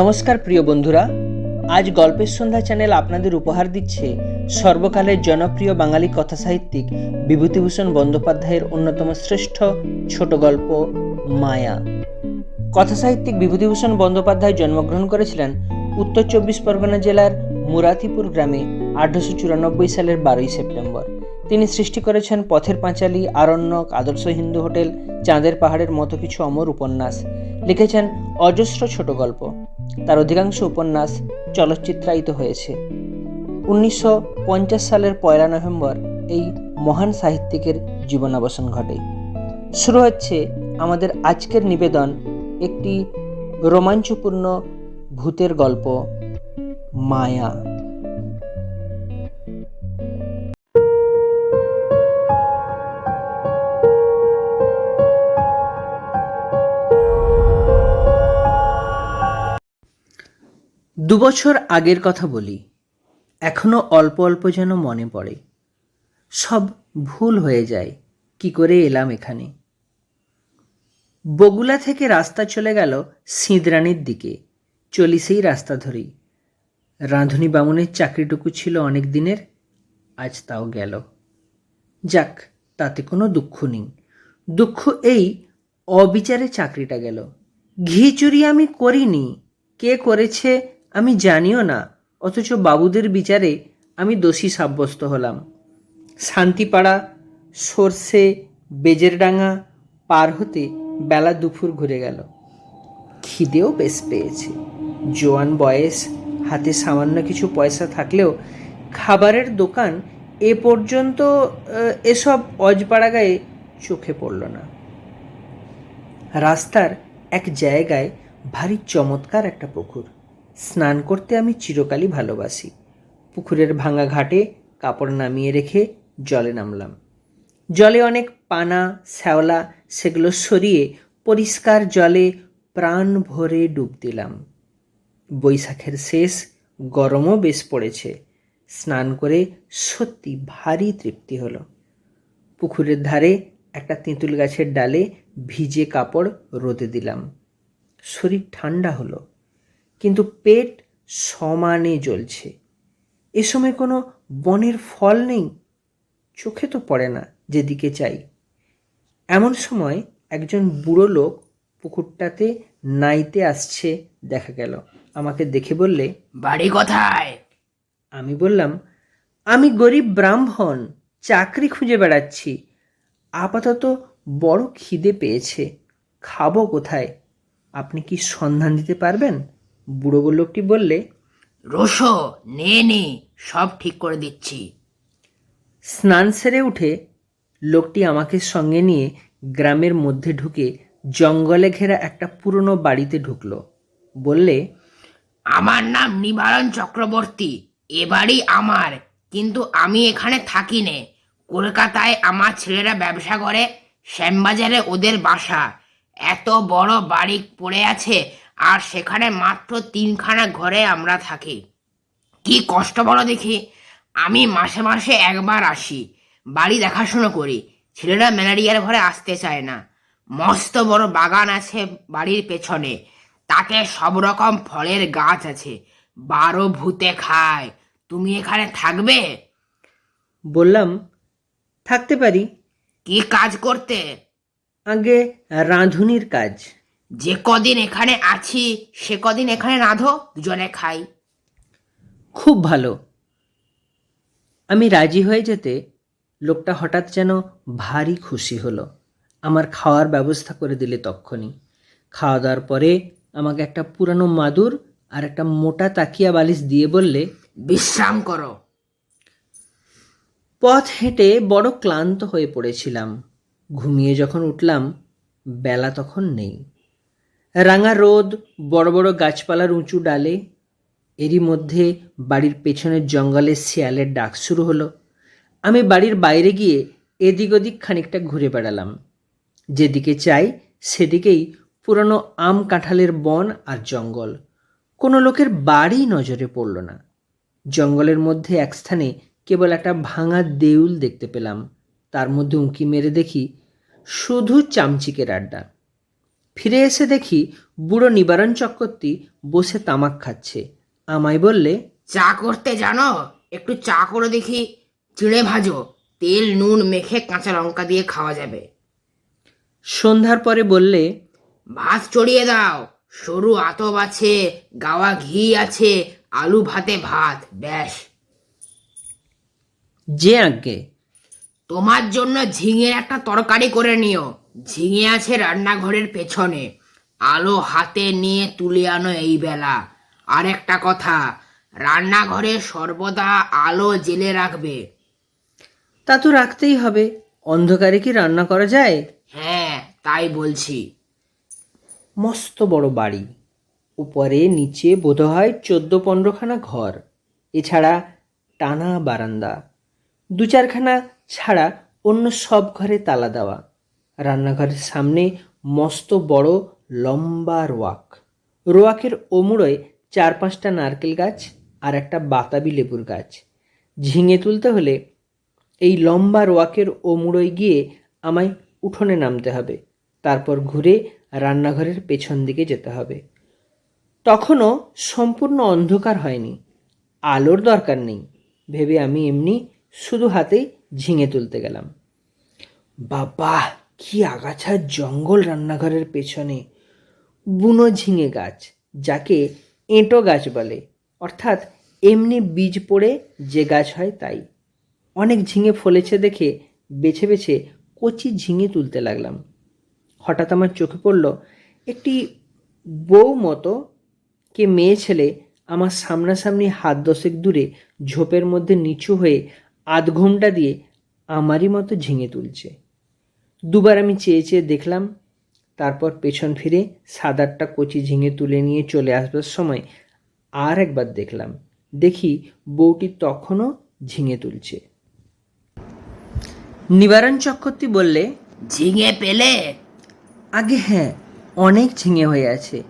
নমস্কার প্রিয় বন্ধুরা, আজ গল্পের সন্ধ্যা চ্যানেল আপনাদের উপহার দিচ্ছে সর্বকালের জনপ্রিয় বাঙালি কথা সাহিত্যিক বিভূতিভূষণ বন্দ্যোপাধ্যায়ের অন্যতম শ্রেষ্ঠ ছোট গল্প, মায়া। কথা সাহিত্যিক বিভূতিভূষণ বন্দ্যোপাধ্যায় জন্মগ্রহণ করেছিলেন উত্তর চব্বিশ পরগনা জেলার মুরাতিপুর গ্রামে আঠারোশো চুরানব্বই সালের বারোই সেপ্টেম্বর। তিনি সৃষ্টি করেছেন পথের পাঁচালী, আরণ্যক, আদর্শ হিন্দু হোটেল, চাঁদের পাহাড়ের মতো কিছু অমর উপন্যাস। লিখেছেন অজস্র ছোট গল্প। তার অধিকাংশ উপন্যাস চলচ্চিত্রায়িত হয়েছে। উনিশশো পঞ্চাশ সালের পয়লা নভেম্বর এই মহান সাহিত্যিকের জীবনাবসান ঘটে। শুরু হচ্ছে আমাদের আজকের নিবেদন একটি রোমাঞ্চপূর্ণ ভূতের গল্প, মায়া। দুবছর আগের কথা বলি। এখনও অল্প অল্প যেন মনে পড়ে। সব ভুল হয়ে যায়, কি করে এলাম এখানে? বগুলা থেকে রাস্তা চলে গেল সিঁদরানির দিকে। চলি সেই রাস্তা ধরেই। রাঁধুনি বামুনের চাকরিটুকু ছিল অনেক দিনের, আজ তাও গেল। যাক, তাতে কোনো দুঃখ নেই। দুঃখ এই অবিচারে চাকরিটা গেল। ঘি চুরি আমি করিনি। কে করেছে আমি জানিও না, অথচ বাবুদের বিচারে আমি দোষী সাব্যস্ত হলাম। শান্তিপাড়া, সর্ষে, বেজেরডাঙ্গা পার হতে বেলা দুপুর ঘুরে গেল। খিদেও বেশ পেয়েছে। জোয়ান বয়স, হাতে সামান্য কিছু পয়সা থাকলেও খাবারের দোকান এ পর্যন্ত এসব অজপাড়া গায়ে চোখে পড়ল না। রাস্তার এক জায়গায় ভারী চমৎকার একটা পুকুর। স্নান করতে আমি চিরকালই ভালোবাসি। পুকুরের ভাঙা ঘাটে কাপড় নামিয়ে রেখে জলে নামলাম। জলে অনেক পানা, শ্যাওলা সেগুলো সরিয়ে পরিষ্কার জলে প্রাণ ভরে ডুব দিলাম। বৈশাখের শেষ গরমও বেশ পড়েছে। স্নান করে সত্যি ভারী তৃপ্তি হলো। পুকুরের ধারে একটা তেঁতুল গাছের ডালে ভিজে কাপড় রোদে দিলাম। শরীর ঠান্ডা হলো। কিন্তু পেট সমানে জ্বলছে। এ সময় কোনো বনের ফল নেই? চোখে তো পড়ে না যেদিকে চাই। এমন সময় একজন বুড়ো লোক পুকুরটাতে নাইতে আসছে দেখা গেল। আমাকে দেখে বললে বাড়ি কোথায়? আমি বললাম আমি গরিব ব্রাহ্মণ চাকরি খুঁজে বেড়াচ্ছি। আপাতত বড় খিদে পেয়েছে। খাব কোথায়? আপনি কি সন্ধান দিতে পারবেন? বুড়ো লোকটি বললে রোশো নে নে সব ঠিক করে দিচ্ছি। স্নান সেরে উঠে লোকটি আমাকে সঙ্গে নিয়ে গ্রামের মধ্যে ঢুকে জঙ্গলে ঘেরা একটা পুরনো বাড়িতে ঢুকলো। বললে আমার নাম নিবারণ চক্রবর্তী এ বাড়ি আমার কিন্তু আমি এখানে থাকি নে কলকাতায় আমার ছেলেরা ব্যবসা করে শ্যামবাজারে ওদের বাসা। এত বড় বাড়ি পড়ে আছে আর সেখানে মাত্র তিনখানা ঘরে আমরা থাকি। কি কষ্ট বলো দেখি। আমি মাসে মাসে একবার আসি বাড়ি দেখাশুনো করি। ছেলেরা ম্যালেরিয়ার ঘরে আসতে চায় না। মস্ত বড় বাগান আছে বাড়ির পেছনে। তাতে সব রকম ফলের গাছ আছে। বারো ভূতে খায়। তুমি এখানে থাকবে? বললাম থাকতে পারি। কি কাজ করতে? আগে রাঁধুনির কাজ। যে কদিন এখানে আছি সে কদিন এখানে রাঁধো দুজনে খাই। খুব ভালো। আমি রাজি হয়ে যেতে লোকটা হঠাৎ যেন ভারী খুশি হলো। আমার খাওয়ার ব্যবস্থা করে দিলে তক্ষণি। খাওয়া দাওয়ার পরে আমাকে একটা পুরানো মাদুর আর একটা মোটা তাকিয়া বালিশ দিয়ে বললে বিশ্রাম করো। পথ হেঁটে বড় ক্লান্ত হয়ে পড়েছিলাম। ঘুমিয়ে যখন উঠলাম বেলা তখন নেই। রাঙা রোদ, বড় বড় গাছপালার উঁচু ডালে, এরই মধ্যে বাড়ির পেছনের জঙ্গলে শিয়ালের ডাক শুরু হলো। আমি বাড়ির বাইরে গিয়ে এদিক ওদিক খানিকটা ঘুরে বেড়ালাম। যেদিকে চাই সেদিকেই পুরনো আম কাঁঠালের বন আর জঙ্গল। কোনো লোকের বাড়ি নজরে পড়ল না। জঙ্গলের মধ্যে এক স্থানে কেবল একটা ভাঙা দেউল দেখতে পেলাম। তার মধ্যে উঁকি মেরে দেখি শুধু চামচিকের আড্ডা। ফিরে এসে দেখি বুড়ো নিবারণ চক্রবর্তী বসে তামাক খাচ্ছে। আমায় বললে চা করতে জানো? একটু চা করে দেখি। চিড়ে ভাজো। তেল নুন মেখে কাঁচা লঙ্কা দিয়ে খাওয়া যাবে। সন্ধ্যার পরে বললে ভাত চড়িয়ে দাও। সরু আতব আছে গাওয়া ঘি আছে আলু ভাতে ভাত ব্যাস। যে আজ্ঞে। তোমার জন্য ঝিঙের একটা তরকারি করে নিও। ঝিঙে আছে রান্নাঘরের পেছনে। আলো হাতে নিয়ে তুলে আনো এই বেলা। আর একটা কথা রান্নাঘরে সর্বদা আলো জেলে রাখবে। তা তো রাখতেই হবে। অন্ধকারে কি রান্না করা যায়? হ্যাঁ তাই বলছি। মস্ত বড় বাড়ি। উপরে নিচে বোধহয় চোদ্দ পনেরোখানা ঘর। এছাড়া টানা বারান্দা। দু চারখানা ছাড়া অন্য সব ঘরে তালা দেওয়া। রান্নাঘরের সামনে মস্ত বড় লম্বা রোয়াক। রোয়াকের ওমুড়োয় চার পাঁচটা নারকেল গাছ আর একটা বাতাবি লেবুর গাছ। ঝিঙে তুলতে হলে এই লম্বা রোয়াকের ওমুড়োয় গিয়ে আমায় উঠোনে নামতে হবে। তারপর ঘুরে রান্নাঘরের পেছন দিকে যেতে হবে। তখনও সম্পূর্ণ অন্ধকার হয়নি। আলোর দরকার নেই। ভেবে আমি এমনি শুধু হাতেই ঝিঙে তুলতে গেলাম। বাবা! কি আগাছার জঙ্গল রান্নাঘরের পেছনে। বুনো ঝিঙে গাছ, যাকে এঁটো গাছ বলে। অর্থাৎ এমনি বীজ পড়ে যে গাছ হয় তাই। অনেক ঝিঙে ফলেছে দেখে বেছে বেছে কচি ঝিঙে তুলতে লাগলাম। হঠাৎ আমার চোখে পড়ল একটি বউ মতো কে মেয়ে ছেলে আমার সামনাসামনি হাত দশেক দূরে ঝোপের মধ্যে নিচু হয়ে আধ ঘোমটা দিয়ে আমারই মতো ঝিঙে তুলছে। দুবার আমি চেয়ে চেয়ে দেখলাম তারপর পেছন ফিরে সাদারটা কচি ঝিঙে তুলে নিয়ে চলে আসবার সময় আর একবার দেখলাম দেখি বউটি তখনও ঝিঙে তুলছে। নিবারণ চক্রবর্তী বললে ঝিঙে পেলে? আগে হ্যাঁ অনেক ঝিঙে হয়ে আছে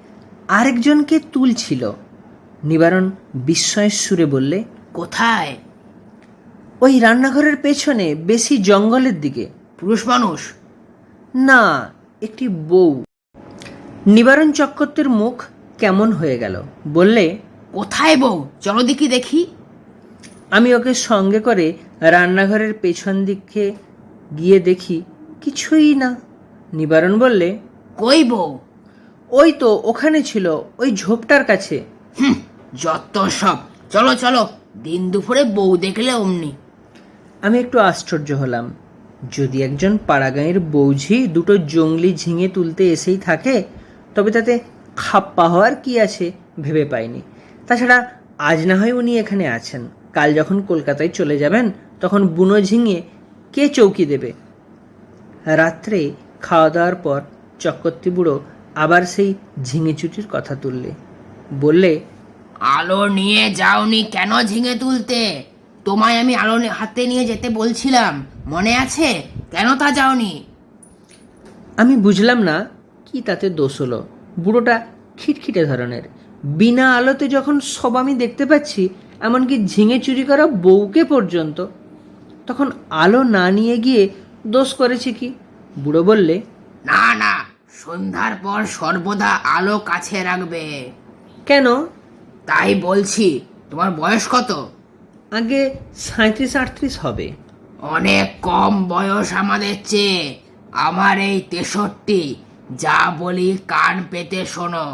আরেকজনকে তুলছিল। নিবারণ বিস্ময়ের সুরে বললে কোথায়? ওই রান্নাঘরের পেছনে বেশি জঙ্গলের দিকে। পুরুষ মানুষ? না একটি বউ। নিবারণ চক্রবর্তীর মুখ কেমন হয়ে গেল? বললে কোথায় বউ? চলো দেখি দেখি। আমি ওকে সঙ্গে করে রান্নাঘরের পেছন দিকে গিয়ে দেখি কিছুই না। নিবারণ বললে কই বউ? ওই তো ওখানে ছিল ওই ঝোপটার কাছে। যত সব। চলো চলো দিন দুপুরে বউ দেখলে অমনি। আমি একটু আশ্চর্য হলাম। যদি একজন পাড়াগাঁয়ের বৌঝি দুটো জঙ্গলি ঝিঙে তুলতে এসেই থাকে, তবে তাতে খাপ্পা হওয়ার কি আছে ভেবে পাইনি। তাছাড়া আজ না হয় উনি এখানে আছেন। কাল যখন কলকাতায় চলে যাবেন, তখন বুনো ঝিঙে কে চৌকি দেবে? রাত্রে খাওয়া দাওয়ার পর চক্রবর্তী বুড়ো আবার সেই ঝিঙে চুটির কথা তুললে। বললে, আলো নিয়ে যাওনি কেন ঝিঙে তুলতে? তোমায় আমি আলো হাতে নিয়ে যেতে বলছিলাম। মনে আছে? কেন তা যাওনি? আমি বুঝলাম না কি তাতে দোষ হলো। বুড়োটা খিটখিটে ধরনের। বিনা আলোতে যখন সব আমি দেখতে পাচ্ছি এমনকি ঝিঙে চুরি করা বউকে পর্যন্ত তখন আলো না নিয়ে গিয়ে দোষ করেছে কি? বুড়ো বললে না না সন্ধ্যার পর সর্বদা আলো কাছে রাখবে। কেন? তাই বলছি তোমার বয়স কত? আগে সাঁত্রিশ আটত্রিশ হবে। অনেক কম বয়স আমাদের চেয়ে। আমার এই তেষট্টি যা বলি কান পেতে শোনো।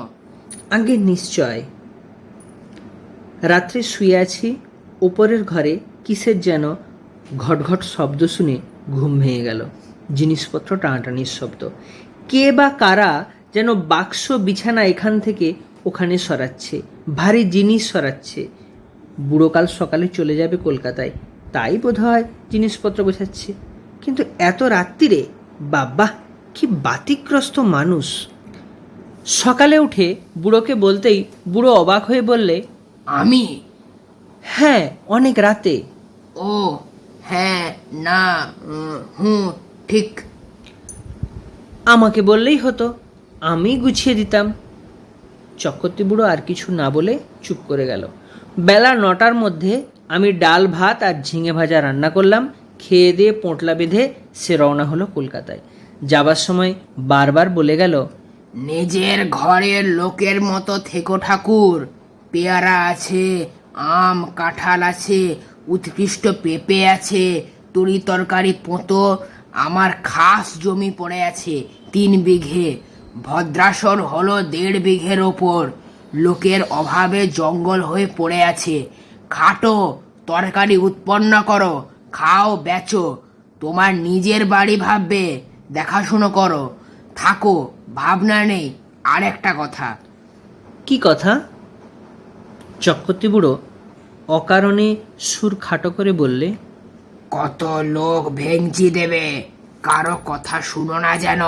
আগে নিশ্চয়। রাত্রে শুয়ে আছি ওপরের ঘরে কিসের যেন ঘটঘট শব্দ শুনে ঘুম ভেঙে গেল। জিনিসপত্র টানাটানির শব্দ। কে বা কারা যেন বাক্স বিছানা এখান থেকে ওখানে সরাচ্ছে ভারী জিনিস সরাচ্ছে। বুড়োকাল সকালে চলে যাবে কলকাতায়। তাই বোধহয় জিনিসপত্র গোছাচ্ছে। কিন্তু এত রাত্রিরে বাবা কি বাতিগ্রস্ত মানুষ। সকালে উঠে বুড়োকে বলতেই বুড়ো অবাক হয়ে বললে আমি? হ্যাঁ অনেক রাতে। ও হ্যাঁ না হুম ঠিক। আমাকে বললেই হতো আমি গুছিয়ে দিতাম। চক্রবর্তী বুড়ো আর কিছু না বলে চুপ করে গেল। বেলা নটার মধ্যে আমি ডাল, ভাত আর ঝিঙে ভাজা রান্না করলাম। খেয়ে দিয়ে পোঁটলা বেঁধে সে রওনা হলো কলকাতায়। যাবার সময় বারবার বলে গেল, নিজের ঘরের লোকের মতো থেকো ঠাকুর। পেয়ারা আছে, আম, কাঁঠাল আছে, উৎকৃষ্ট পেঁপে আছে, তরি তরকারি, পোঁতো। আমার খাস জমি পড়ে আছে তিন বিঘে। ভদ্রাসন হলো দেড় বিঘের ওপর। লোকের অভাবে জঙ্গল হয়ে পড়ে আছে। খাটো তরকারি উৎপন্ন করো খাও বেচো। তোমার নিজের বাড়ি ভাববে দেখাশুনো করো। থাকো ভাবনা নেই আর একটা কথা। কি কথা? চক্রবর্তী বুড়ো অকারণে সুর খাটো করে বললে কত লোক ভেঙচি দেবে কারও কথা শুনো না যেন।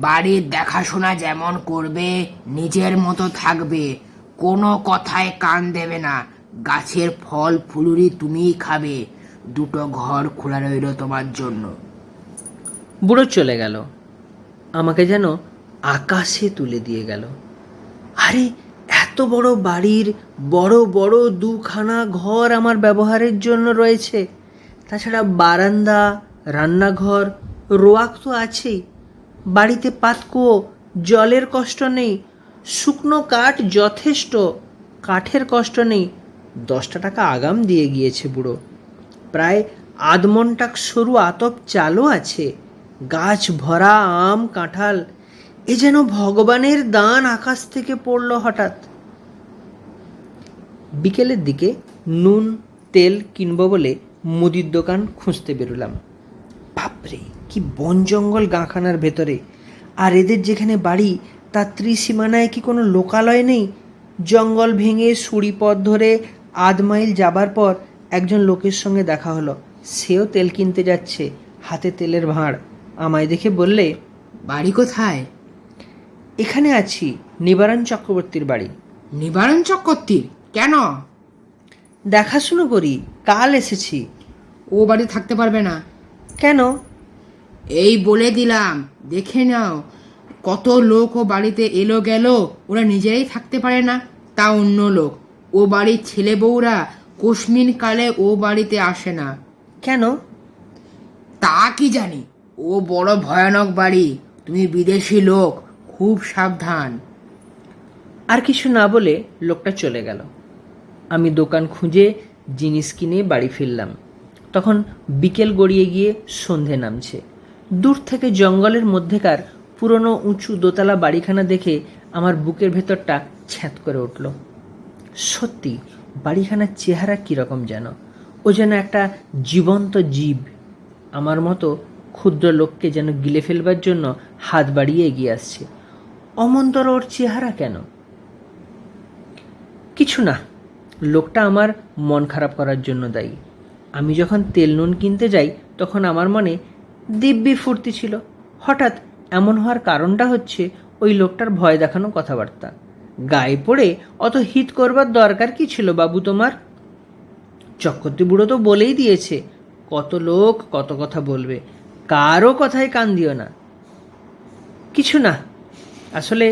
বাড়ির দেখাশোনা যেমন করবে, নিজের মতো থাকবে, কোনো কথায় কান দেবে না। গাছের ফল ফুলুরি তুমিই খাবে। দুটো ঘর খোলা রইল তোমার জন্য। বুড়ো চলে গেল। আমাকে যেন আকাশে তুলে দিয়ে গেল। আরে, এত বড় বাড়ির বড় বড় দুখানা ঘর আমার ব্যবহারের জন্য রয়েছে। তাছাড়া বারান্দা, রান্নাঘর, রোয়াক তো আছেই। বাড়িতে পাতকুয়ো, জলের কষ্ট নেই, শুকনো কাঠ যথেষ্ট, কাঠের কষ্ট নেই। দশটা টাকা আগাম দিয়ে গিয়েছে বুড়ো। প্রায় আধমনটাক সরু আতপ চালও আছে, গাছ ভরা আম কাঁঠাল, এ যেন ভগবানের দান আকাশ থেকে পড়ল হঠাৎ। বিকেলের দিকে নুন, তেল কিনব বলে মুদির দোকান খুঁজতে বেরোলাম। বাপরে কি বন জঙ্গল গাঁখানার ভেতরে। আর এদের যেখানে বাড়ি তার ত্রিসীমানায় কি কোনো লোকালয় নেই? জঙ্গল ভেঙে সুড়ি পথ ধরে আধ মাইল যাবার পর একজন লোকের সঙ্গে দেখা হলো। সেও তেল কিনতে যাচ্ছে হাতে তেলের ভাঁড়। আমায় দেখে বললে বাড়ি কোথায়? এখানে আছি নিবারণ চক্রবর্তীর বাড়ি। নিবারণ চক্রবর্তীর? কেন? দেখাশুনো করি কাল এসেছি। ও বাড়ি থাকতে পারবে না। কেন? এই বলে দিলাম দেখে নাও কত লোক ও বাড়িতে এলো গেল ওরা নিজেরাই থাকতে পারে না তা অন্য লোক। ও বাড়ির ছেলে বউরা কোশমিন কালে ও বাড়িতে আসে না। কেন? তা কি জানি? ও বড় ভয়ানক বাড়ি তুমি বিদেশি লোক খুব সাবধান। আর কিছু না বলে লোকটা চলে গেল। আমি দোকান খুঁজে জিনিস কিনে বাড়ি ফিরলাম। তখন বিকেল গড়িয়ে গিয়ে সন্ধে নামছে। দূর থেকে জঙ্গলের মধ্যেকার পুরনো উঁচু দোতলা বাড়িখানা দেখে আমার বুকের ভেতরটা ছ্যাঁত করে উঠল। সত্যি, বাড়িখানার চেহারা কীরকম যেন? ও যেন একটা জীবন্ত জীব। আমার মতো ক্ষুদ্র লোককে যেন গিলে ফেলবার জন্য হাত বাড়িয়ে এগিয়ে আসছে। অমন্তর ওর চেহারা কেন? কিছু না, লোকটা আমার মন খারাপ করার জন্য দায়ী। আমি যখন তেল নুন কিনতে যাই, তখন আমার মনে দিব্যি ফুর্তি ছিল। হঠাৎ এমন হওয়ার কারণটা হচ্ছে ওই লোকটার ভয় দেখানো কথাবার্তা। গায়ে পড়ে অত হিত করবার দরকার কি ছিল বাবু তোমার? চক্রবর্তী বুড়ো তো বলেই দিয়েছে, কত লোক কত কথা বলবে কারও কথায় কান দিও না। কিছু না, আসলে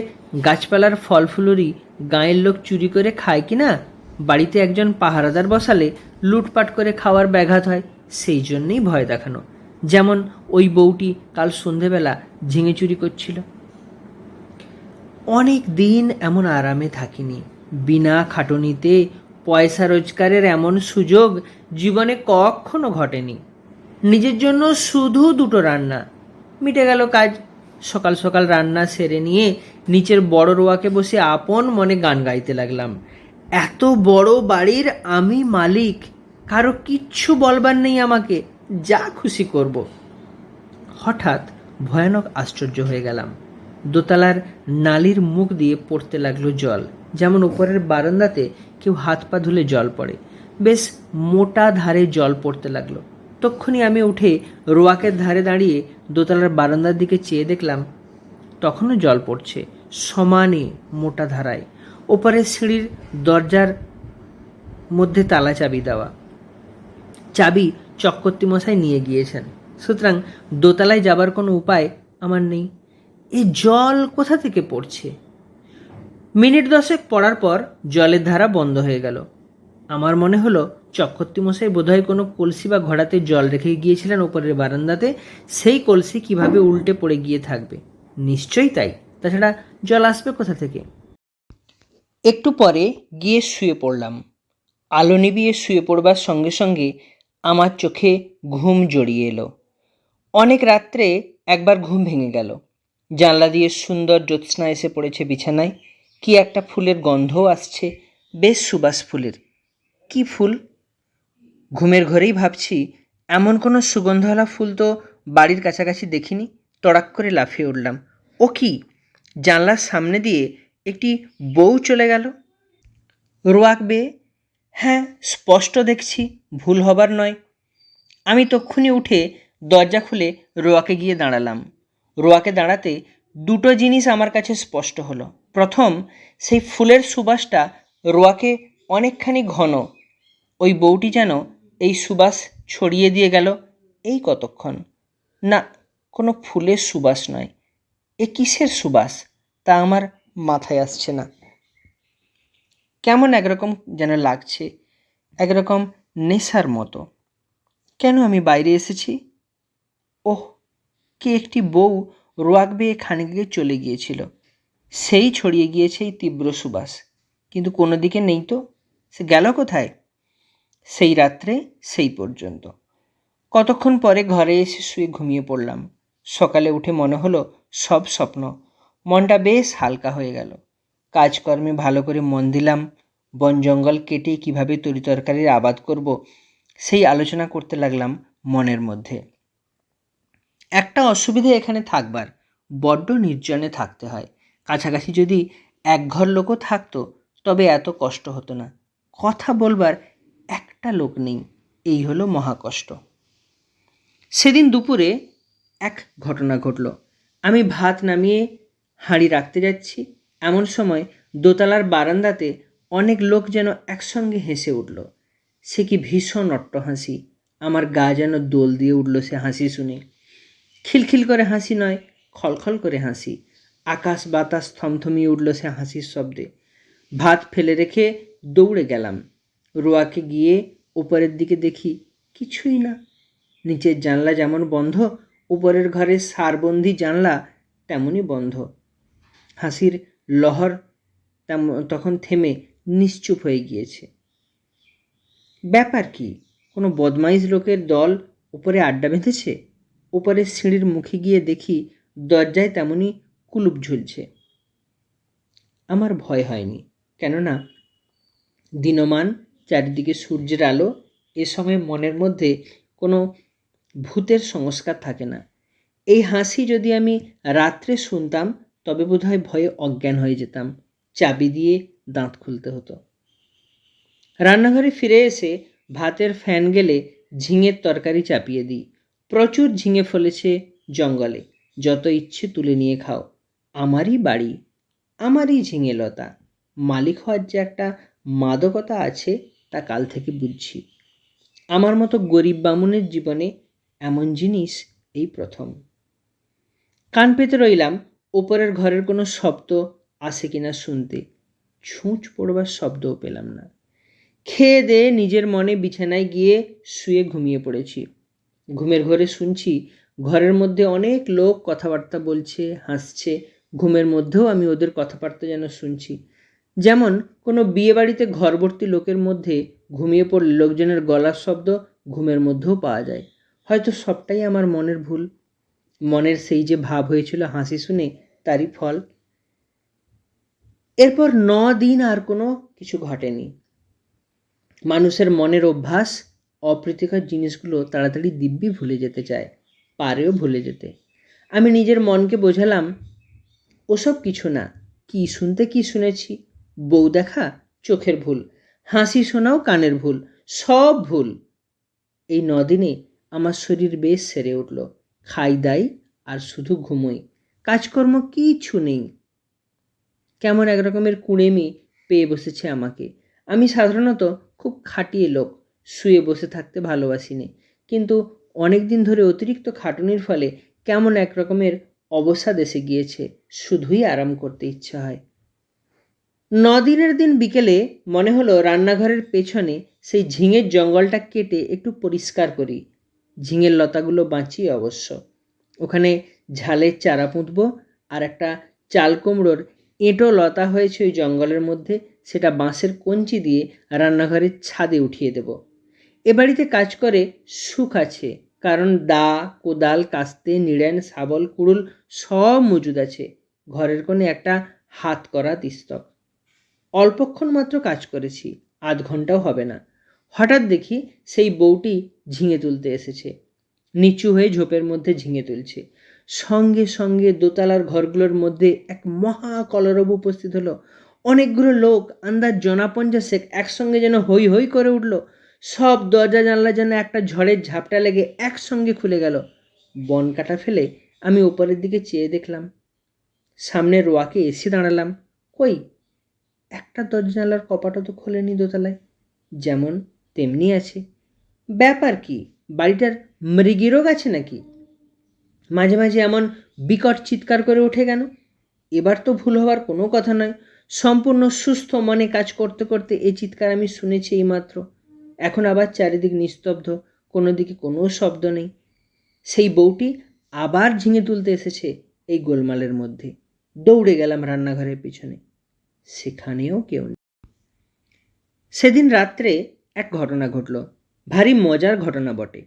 গাছপালার ফল ফুলুরি গাঁয়ের লোক চুরি করে খায় কি না? বাড়িতে একজন পাহারাদার বসালে লুটপাট করে খাওয়ার ব্যাঘাত হয়, সেই জন্যেই ভয় দেখানো। যেমন ওই বউটি কাল সন্ধেবেলা ঝিঙে চুরি করছিল। অনেক দিন এমন আরামে থাকিনি। বিনা খাটনিতে পয়সা রোজগারের এমন সুযোগ জীবনে কখনো ঘটেনি। নিজের জন্য শুধু দুটো রান্না। মিটে গেল কাজ। সকাল সকাল রান্না সেরে নিয়ে নিচের বড় রোয়াকে বসে আপন মনে গান গাইতে লাগলাম। এত বড় বাড়ির আমি মালিক, কারও কিচ্ছু বলবার নেই আমাকে, যা খুশি করব। হঠাৎ ভয়ানক আশ্চর্য হয়ে গেলাম। দোতলার নালির মুখ দিয়ে পড়তে লাগল জল, যেমন উপরের বারান্দাতে কেউ হাত পা ধুলে জল পড়ে। বেশ মোটা ধারে জল পড়তে লাগল। তক্ষুনি আমি উঠে রোয়াকের ধারে দাঁড়িয়ে দোতলার বারান্দার দিকে চেয়ে দেখলাম, তখনও জল পড়ছে, সমানে মোটা ধারায়। ওপারের সিঁড়ির দরজার মধ্যে তালা চাবি দেওয়া। চাবি চক্রবর্তী মশাই নিয়ে গিয়েছেন। সুতরাং দোতলায় যাবার কোনো উপায় আমার নেই। এ জল কোথা থেকে পড়ছে? মিনিট দশেক পড়ার পর জলের ধারা বন্ধ হয়ে গেল। আমার মনে হলো চক্রবর্তী মশাই বোধহয় কোনো কলসি বা ঘোড়াতে জল রেখে গিয়েছিলেন ওপরের বারান্দাতে। সেই কলসি কীভাবে উল্টে পড়ে গিয়ে থাকবে? নিশ্চয়ই তাই। তাছাড়া জল আসবে কোথা থেকে? একটু পরে গিয়ে শুয়ে পড়লাম। আলো নিবিয়ে শুয়ে পড়বার সঙ্গে সঙ্গে আমার চোখে ঘুম জড়িয়ে এলো। অনেক রাত্রে একবার ঘুম ভেঙে গেল। জানলা দিয়ে সুন্দর জ্যোৎস্না এসে পড়েছে বিছানায়। কি একটা ফুলের গন্ধও আসছে। বেশ সুবাস ফুলের। কি ফুল? ঘুমের ঘরেই ভাবছি, এমন কোনো সুগন্ধওয়ালা ফুল তো বাড়ির কাছাকাছি দেখিনি। তড়াক করে লাফিয়ে উঠলাম। ও কি? জানলার সামনে দিয়ে একটি বউ চলে গেল। রোয়াক বেয়ে হ্যাঁ স্পষ্ট দেখছি, ভুল হবার নয়। আমি তক্ষুনি উঠে দরজা খুলে রোয়াকে গিয়ে দাঁড়ালাম। রোয়াকে দাঁড়াতে দুটো জিনিস আমার কাছে স্পষ্ট হলো। প্রথম, সেই ফুলের সুবাসটা রোয়াকে অনেকখানি ঘন। ওই বউটি যেন এই সুবাস ছড়িয়ে দিয়ে গেল এই কতক্ষণ। না, কোনো ফুলের সুবাস নয়। এ কিসের সুবাস? তা আমার মাথায় আসছে না। কেমন একরকম যেন লাগছে, একরকম নেশার মতো। কেন আমি বাইরে এসেছি? ওহ, কে একটি বউ রোয়াক বেয়ে খানিক চলে গিয়েছিল। সেই ছড়িয়ে গিয়েছে এই তীব্র সুবাস। কিন্তু কোনো দিকে নেই তো? সে গেল কোথায়? সেই রাত্রে, সেই পর্যন্ত। কতক্ষণ পরে ঘরে এসে শুয়ে ঘুমিয়ে পড়লাম। সকালে উঠে মনে হলো সব স্বপ্ন মনটা বেশ হালকা হয়ে গেল। কাজকর্মে ভালো করে মন দিলাম। বন জঙ্গল কেটে কীভাবে তরিতরকারির আবাদ করব, সেই আলোচনা করতে লাগলাম মনের মধ্যে। একটা অসুবিধে এখানে থাকবার, বড্ড নির্জনে থাকতে হয়। কাছাকাছি যদি এক ঘর লোকও থাকতো, তবে এত কষ্ট হতো না। কথা বলবার একটা লোক নেই, এই হলো মহাকষ্ট। সেদিন দুপুরে এক ঘটনা ঘটল। আমি ভাত নামিয়ে হাঁড়ি রাখতে যাচ্ছি। এমন সময় দোতলার বারান্দাতে অনেক লোক যেন একসঙ্গে হেসে উঠল। সে কি ভীষণ অট্ট হাসি। আমার গা যেন দোল দিয়ে উঠল সে হাসি শুনে। খিলখিল করে হাসি নয়, খলখল করে হাসি। আকাশ বাতাস থমথমিয়ে উঠল সে হাসির শব্দে। ভাত ফেলে রেখে দৌড়ে গেলাম। রোয়াকে গিয়ে উপরের দিকে দেখি কিছুই না। নিচের জানলা যেমন বন্ধ, উপরের ঘরের সারবন্দি জানলা তেমনই বন্ধ। হাসির লহর তখন থেমে নিশ্চুপ হয়ে গিয়েছে। ব্যাপার কি? কোনো বদমাইশ লোকের দল উপরে আড্ডা বেঁধেছে? উপরের সিঁড়ির মুখে গিয়ে দেখি দরজায় তেমনই কুলুপ ঝুলছে। আমার ভয় হয়নি, কেননা দিনমান, চারিদিকে সূর্যের আলো, এ সময় মনের মধ্যে কোনো ভূতের সংস্কার থাকে না। এই হাসি যদি আমি রাত্রে শুনতাম তবে বোধহয় ভয়ে অজ্ঞান হয়ে যেতাম। চাবি দিয়ে দাঁত খুলতে হতো। রান্নাঘরে ফিরে এসে ভাতের ফ্যান গেলে ঝিঙের তরকারি চাপিয়ে দিই। প্রচুর ঝিঙে ফলেছে জঙ্গলে। যত ইচ্ছে তুলে নিয়ে খাও। আমারই বাড়ি। আমারই ঝিঙে লতা। মালিক হওয়ার যে একটা মাদকতা আছে তা কাল থেকে বুঝছি। আমার মতো গরিব বামুনের জীবনে এমন জিনিস এই প্রথম। কান পেতে রইলাম ওপরের ঘরের কোনো শব্দ আসে কিনা শুনতে। ছুঁচ পড়বার শব্দও পেলাম না। খেয়ে দেয়ে নিজের মনে বিছানায় গিয়ে শুয়ে ঘুমিয়ে পড়েছি। ঘুমের ঘরে শুনছি ঘরের মধ্যে অনেক লোক কথাবার্তা বলছে, হাসছে। ঘুমের মধ্যেও আমি ওদের কথাবার্তা যেন শুনছি। যেমন কোনো বিয়েবাড়িতে ঘরবর্তী লোকের মধ্যে ঘুমিয়ে পড়লে লোকজনের গলার শব্দ ঘুমের মধ্যেও পাওয়া যায়। হয়তো সবটাই আমার মনের ভুল। মনের সেই যে ভাব হয়েছিল হাসি শুনে তারই ফল। এরপর ন দিন আর কোনো কিছু ঘটেনি। মানুষের মনের অভ্যাস, অপ্রীতিকর জিনিসগুলো তাড়াতাড়ি দিব্যি ভুলে যেতে চায়, পারেও ভুলে যেতে। আমি নিজের মনকে বোঝালাম, ওসব কিছু না, কি শুনতে কি শুনেছি? বউ দেখা, চোখের ভুল, হাসি শোনাও কানের ভুল, সব ভুল। এই নদিনে আমার শরীর বেশ সেরে উঠল, খাই দাই আর শুধু ঘুমোই। কাজকর্ম কিছু নেই। কেমন এক রকমের কুঁড়েমি পেয়ে বসেছে আমাকে। আমি সাধারণত খুব খাটিয়ে লোক, শুয়ে বসে থাকতে ভালোবাসি নে কিন্তু অনেক দিন ধরে অতিরিক্ত খাটুনির ফলে কেমন এক রকমের অবসাদ এসে গিয়েছে, শুধুই আরাম করতে ইচ্ছা হয়। দিনের দিন বিকেলে মনে হলো রান্নাঘরের পেছনে সেই ঝিঙের জঙ্গলটা কেটে একটু পরিষ্কার করি। ঝিঙের লতাগুলো বাঁচিয়ে অবশ্য। ওখানে ঝালের চারা পুঁতবো আর একটা চাল কুমড়োর এঁটো লতা হয়েছে ওই জঙ্গলের মধ্যে, সেটা বাঁশের কঞ্চি দিয়ে রান্নাঘরের ছাদে উঠিয়ে দেব। এ বাড়িতে কাজ করে সুখ আছে, কারণ দা, কোদাল, কাস্তে, নিড়েন শাবল কুড়ুল সব মজুদ আছে। ঘরের কোণে একটা হাত করা দিস্তক অল্পক্ষণ মাত্র কাজ করেছি, আধ ঘন্টাও হবে না। হঠাৎ দেখি সেই বউটি ঝিঙে তুলতে এসেছে। নিচু হয়ে ঝোপের মধ্যে ঝিঙে তুলছে। সঙ্গে সঙ্গে দোতলার ঘরগুলোর মধ্যে এক মহা কলরব উপস্থিত হলো। অনেকগুলো লোক, আন্দাজ জনা পঞ্চাশেক, একসঙ্গে যেন হই হই করে উঠল। সব দরজা জানলা যেন একটা ঝড়ের ঝাপটা লেগে একসঙ্গে খুলে গেল। বন কাটা ফেলে আমি ওপরের দিকে চেয়ে দেখলাম সামনের ওয়াকে এসে দাঁড়ালাম। কই? একটা দরজা জানলার কপাটও তো খোলেনি দোতলায়। যেমন তেমনি আছে। ব্যাপার কি? বাড়িটার মৃগী রোগ আছে নাকি? মাঝে মাঝে এমন বিকট চিৎকার করে ওঠে কেন? এবার তো ভুল হওয়ার কোনো কথা নয়। সম্পূর্ণ সুস্থ মনে কাজ করতে করতে এই চিৎকার আমি শুনেছি এইমাত্র। এখন আবার চারিদিক নিস্তব্ধ, কোনো দিকে কোনো শব্দ নেই। সেই বউটি আবার ঝিঙে তুলতে এসেছে এই গোলমালের মধ্যে। দৌড়ে গেলাম রান্নাঘরের পিছনে। সেখানেও কেউ নেই। সেদিন রাত্রে এক ঘটনা ঘটল। ভারী মজার ঘটনা বটে।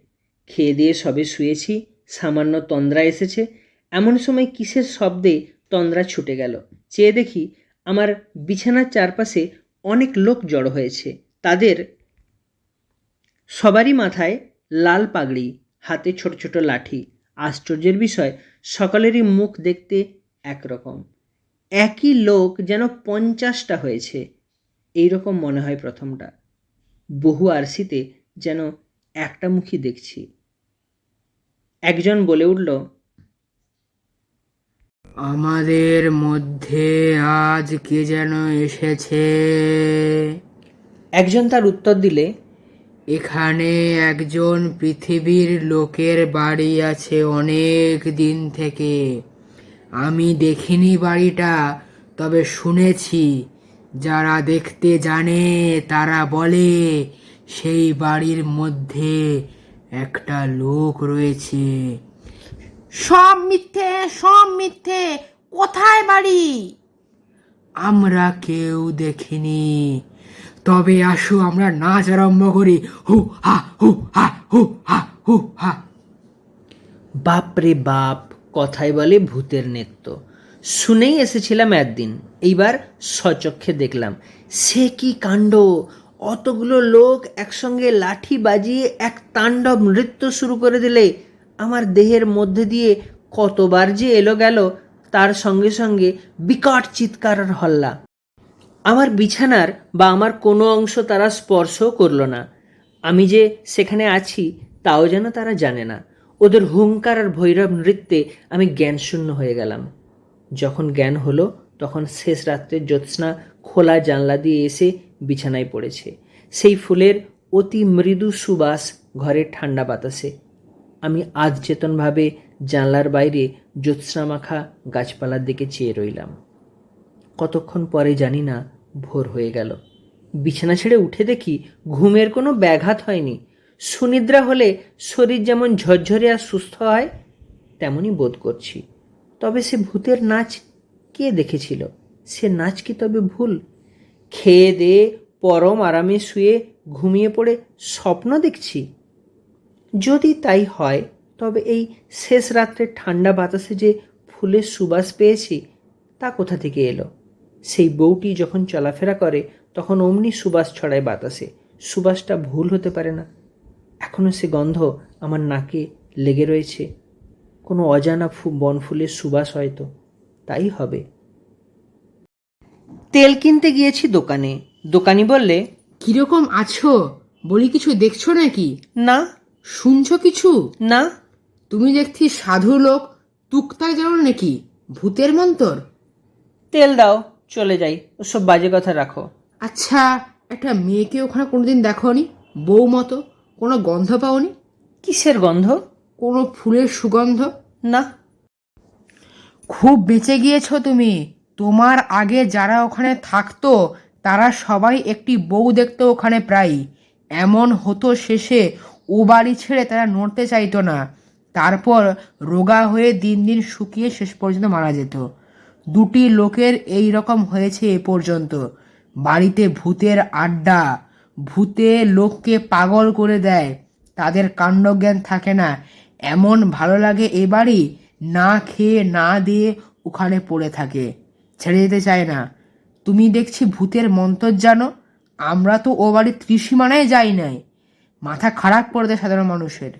খেয়ে দিয়ে সবে শুয়েছি সামান্য তন্দ্রা এসেছে। এমন সময় কিসের শব্দে তন্দ্রা ছুটে গেল। চেয়ে দেখি আমার বিছানার চারপাশে অনেক লোক জড়ো হয়েছে। তাদের সবারই মাথায় লাল পাগড়ি, হাতে ছোট ছোট লাঠি। আশ্চর্যের বিষয়, সকলেরই মুখ দেখতে একরকম। একই লোক যেন পঞ্চাশটা হয়েছে। এই রকম মনে হয় প্রথমটা। বহু আরসিতে যেন একটা মুখই দেখছি। একজন বলে উঠল আমাদের মধ্যে আজ কে যেন এসেছে? একজন তার উত্তর দিলে এখানে একজন পৃথিবীর লোকের বাড়ি আছে অনেক দিন থেকে। আমি দেখিনি বাড়িটা তবে শুনেছি। যারা দেখতে জানে তারা বলে সেই বাড়ির মধ্যে একটা লোক রয়েছে। সব মিথ্যে সব মিথ্যে। কোথায় বাড়ি? আমরা কেউ দেখিনি। তবে আসো, আমরা নাচ আরম্ভ করি। হু, হা হু হা হু হা হু, হা। বাপরে বাপ কথায় বলে ভূতের নৃত্য শুনেই এসেছিলাম একদিন। এইবার সচক্ষে দেখলাম। সে কি কাণ্ড? অতগুলো লোক একসঙ্গে লাঠি বাজিয়ে এক তাণ্ডব নৃত্য শুরু করে দিলে। আমার দেহের মধ্যে দিয়ে কতবার যে এলো গেল, তার সঙ্গে সঙ্গে বিকট চিৎকার হল্লা। আমার বিছানার বা আমার কোনো অংশ তারা স্পর্শও করল না। আমি যে সেখানে আছি, তাও যেন তারা জানে না। ওদের হুঙ্কার আর ভৈরব নৃত্যে আমি জ্ঞানশূন্য হয়ে গেলাম। যখন জ্ঞান হলো, তখন শেষ রাত্রে জ্যোৎস্না খোলা জানলা দিয়ে এসে বিছানায় পড়েছে। সেই ফুলের অতি মৃদু সুবাস ঘরের ঠান্ডা বাতাসে। আমি আধচেতনভাবে জানলার বাইরে জ্যোৎস্না মাখা গাছপালার দিকে চেয়ে রইলাম। কতক্ষণ পরে জানি না, ভোর হয়ে গেল। বিছানা ছেড়ে উঠে দেখি ঘুমের কোনো ব্যাঘাত হয়নি। সুনিদ্রা হলে শরীর যেমন ঝরঝরে আর সুস্থ হয়, তেমনই বোধ করছি। তবে সে ভূতের নাচ কে দেখেছিল? সে নাচ কি তবে ভুল? খেয়ে দিয়ে পরম আরামে শুয়ে ঘুমিয়ে পড়ে স্বপ্ন দেখছি। যদি তাই হয়, তবে এই শেষ রাত্রে ঠান্ডা বাতাসে যে ফুলের সুবাস পেয়েছি, তা কোথা থেকে এলো? সেই বউটি যখন চলাফেরা করে, তখন অমনি সুবাস ছড়ায় বাতাসে। সুবাসটা ভুল হতে পারে না। এখনও সে গন্ধ আমার নাকে লেগে রয়েছে। কোনো অজানা ফু বনফুলের সুবাস হয়তো। তাই হবে। তেল কিনতে গিয়েছি দোকানে। দোকানি বললে কীরকম আছো? বলি কিছু দেখছ নাকি? না। শুনছো কিছু? না। তুমি দেখছি সাধু লোক তুকতাক জানো নাকি? ভূতের মন্তর? তেল দাও চলে যাই। ওসব বাজে কথা রাখো। আচ্ছা একটা মেয়েকে ওখানে কোনোদিন দেখোনি? বউ মতো? কোনো গন্ধ পাওনি? কিসের গন্ধ? কোনো ফুলের সুগন্ধ? না। খুব বেঁচে গিয়েছো তুমি। তোমার আগে যারা ওখানে থাকতো, তারা সবাই একটি বউ দেখতো ওখানে প্রায় এমন হতো শেষে ও বাড়ি ছেড়ে তারা নড়তে চাইতো না। তারপর রোগা হয়ে দিন দিন শুকিয়ে শেষ পর্যন্ত মারা যেত। দুটি লোকের এই রকম হয়েছে এ পর্যন্ত। বাড়িতে ভূতের আড্ডা, ভূতে লোককে পাগল করে দেয়, তাদের কাণ্ডজ্ঞান থাকে না। এমন ভালো লাগে এ বাড়ি, না খেয়ে না দিয়ে ওখানে পড়ে থাকে। ছেড়ে যেতে চায় না। তুমি দেখছি ভূতের মন্তর জানো, আমরা তো ও বাড়ির ত্রিসীমানায় যাই নাই। মাথা খারাপ করে দেয় সাধারণ মানুষের।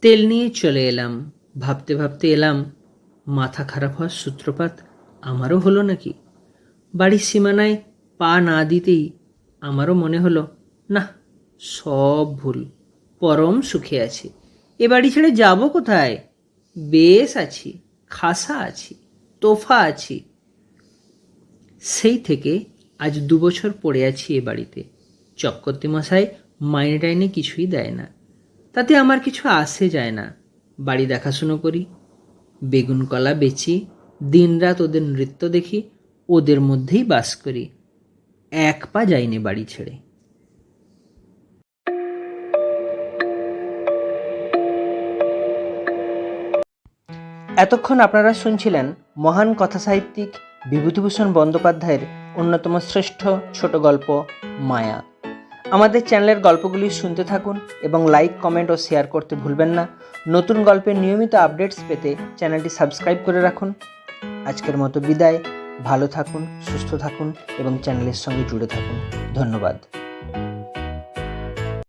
তেল নিয়ে চলে এলাম। ভাবতে ভাবতে এলাম, মাথা খারাপ হওয়ার সূত্রপাত আমারও হলো নাকি? বাড়ির সীমানায় পা না দিতেই আমারও মনে হলো, না, সব ভুল। পরম সুখে আছি। এ বাড়ি ছেড়ে যাব কোথায়? বেশ আছি, খাসা আছি। তোফা আছি। সেই থেকে আজ দু বছর পড়ে আছি এ বাড়িতে। চক্রবর্তী মশাই মাইনে টাইনে কিছুই দেয় না। তাতে আমার কিছু আসে যায় না। বাড়ি দেখাশুনো করি, বেগুন কলা বেচি, দিনরাত ওদের নৃত্য দেখি, ওদের মধ্যেই বাস করি। এক পা যাইনি বাড়ি ছেড়ে। এতক্ষণ আপনারা শুনছিলেন মহান কথাসাহিত্যিক বিভূতিভূষণ বন্দ্যোপাধ্যায়ের অন্যতম শ্রেষ্ঠ ছোট গল্প, মায়া। আমাদের চ্যানেলের গল্পগুলি শুনতে থাকুন এবং লাইক, কমেন্ট ও শেয়ার করতে ভুলবেন না। নতুন গল্পের নিয়মিত আপডেটস পেতে চ্যানেলটি সাবস্ক্রাইব করে রাখুন। আজকের মতো বিদায়। ভালো থাকুন, সুস্থ থাকুন এবং চ্যানেলের সঙ্গে জুড়ে থাকুন। ধন্যবাদ।